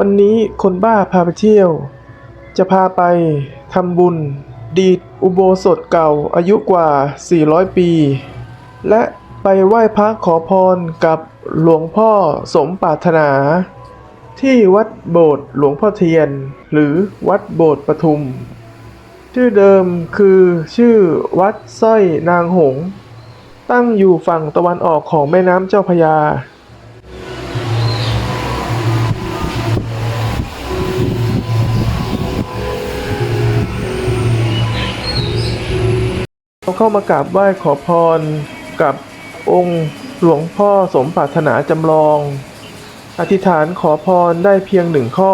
วันนี้คนบ้าพาไปเที่ยว จะพาไปทำบุญ ดีดอุโบสถเก่าอายุกว่า 400 ปี และไปไหว้พระขอพรกับหลวงพ่อสมปรารถนา ที่วัดโบสถ์หลวงพ่อเทียน หรือวัดโบสถ์ปทุม ชื่อเดิมคือชื่อวัดสร้อยนางหงส์ตั้งอยู่ฝั่งตะวันออกของแม่น้ำเจ้าพยา เราเข้ามากราบไหว้ขอพรกับองค์หลวงพ่อสมปรารถนาจำลอง อธิษฐานขอพรได้เพียงหนึ่งข้อ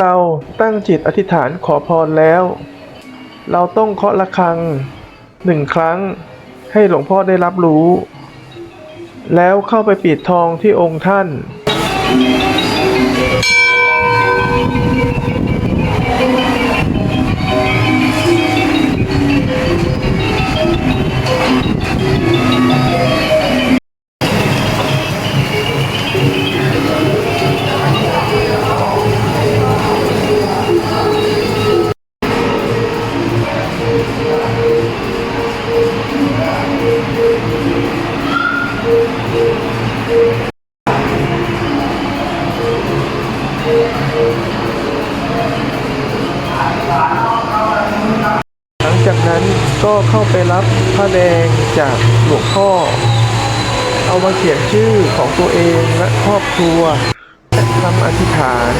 เราตั้งจิตอธิษฐานขอพรแล้ว เราต้องเคาะระฆังหนึ่งครั้งให้หลวงพ่อได้รับรู้ แล้วเข้าไปปิดทองที่องค์ท่าน เอามาเขียนชื่อของตัวเองและครอบครัวและทำอธิษฐาน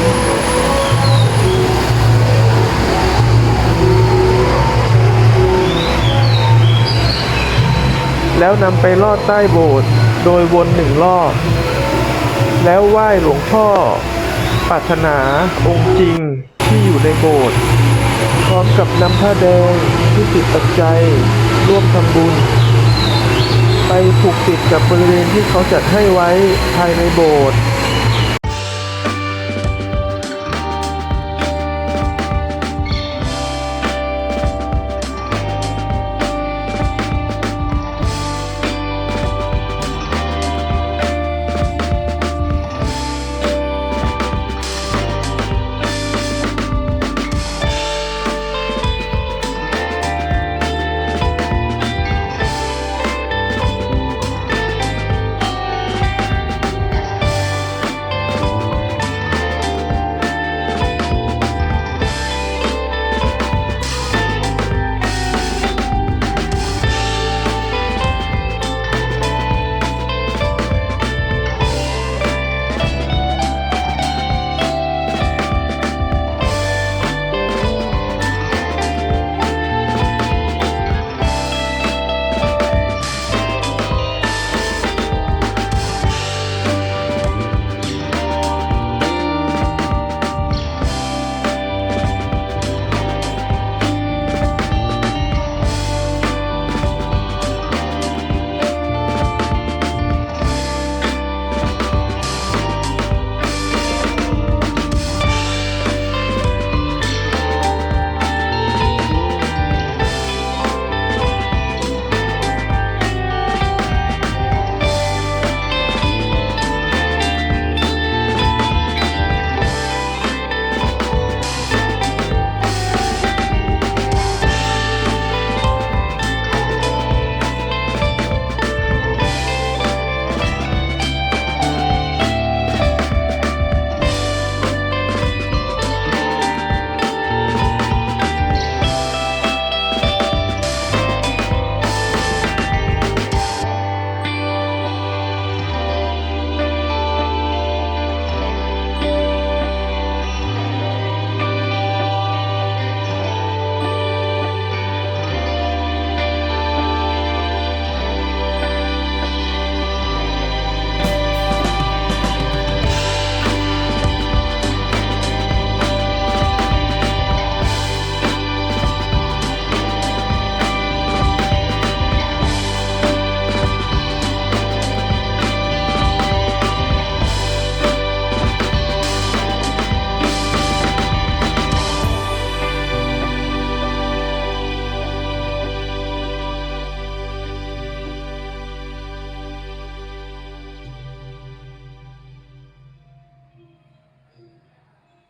แล้วนำไปลอดใต้โบสถ์โดยวนหนึ่งรอบ แล้วไหว้หลวงพ่อปรารถนาองค์จริงที่อยู่ในโบสถ์พร้อมกับนำผ้าแดงที่ติดปัจจัยร่วมทำบุญ ไปผูกติดกับบริเวณที่เขาจัดให้ไว้ภายในโบสถ์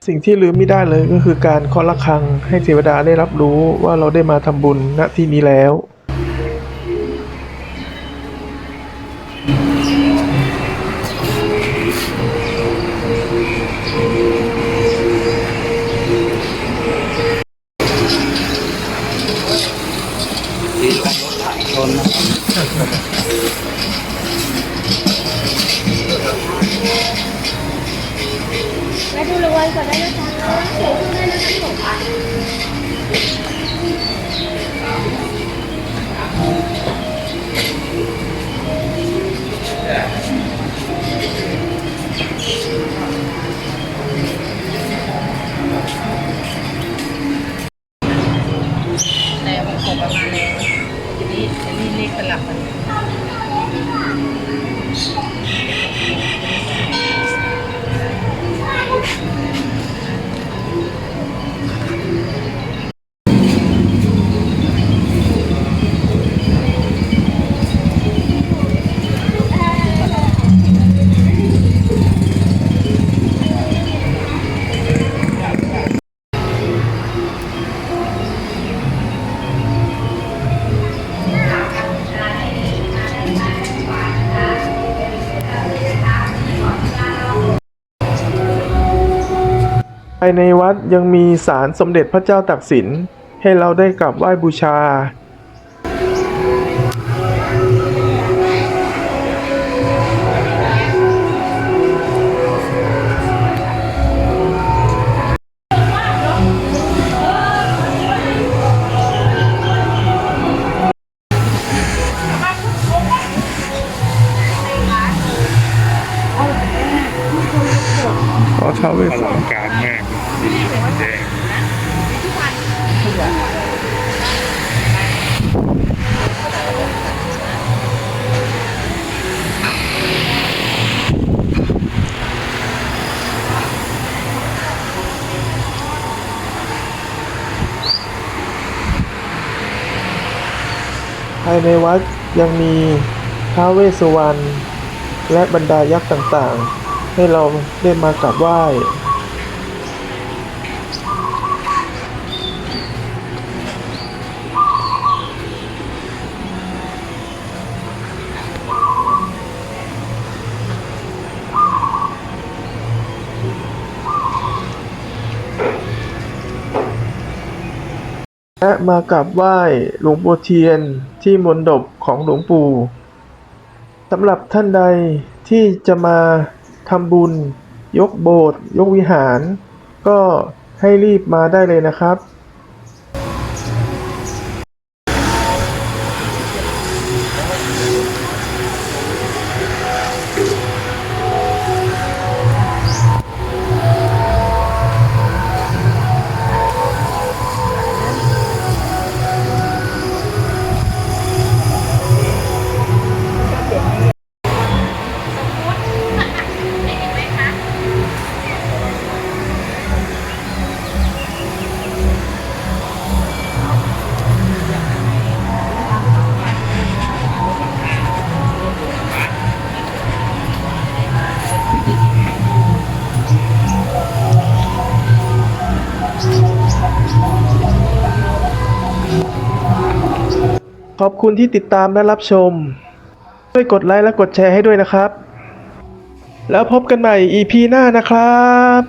สิ่งที่ลืมไม่ได้เลยก็คือการเคาะระฆังให้เทวดาได้รับรู้ว่าเราได้มาทำบุญณที่นี้แล้ว แต่ของผมประมาณแล้วทีนี้อันนี้เลขสลับกัน ภายในวัดยังมีศาลสมเด็จพระเจ้าตากสินให้เราได้กราบไหว้บูชาายในวัดยังมีท้าวเวสสุวรรณและบรรดายักษ์ต่างๆ ให้เราได้มากราบไหว้และมากราบไหว้หลวงปู่เทียน ที่มณฑปของหลวงปู่สำหรับท่านใดที่จะมาทำบุญ ยกโบสถ์ยกวิหาร ก็ให้รีบมาได้เลยนะครับ ขอบคุณที่ติดตามและรับชม ช่วยกดไลค์และกดแชร์ให้ด้วยนะครับ แล้วพบกันใหม่ EP หน้านะครับ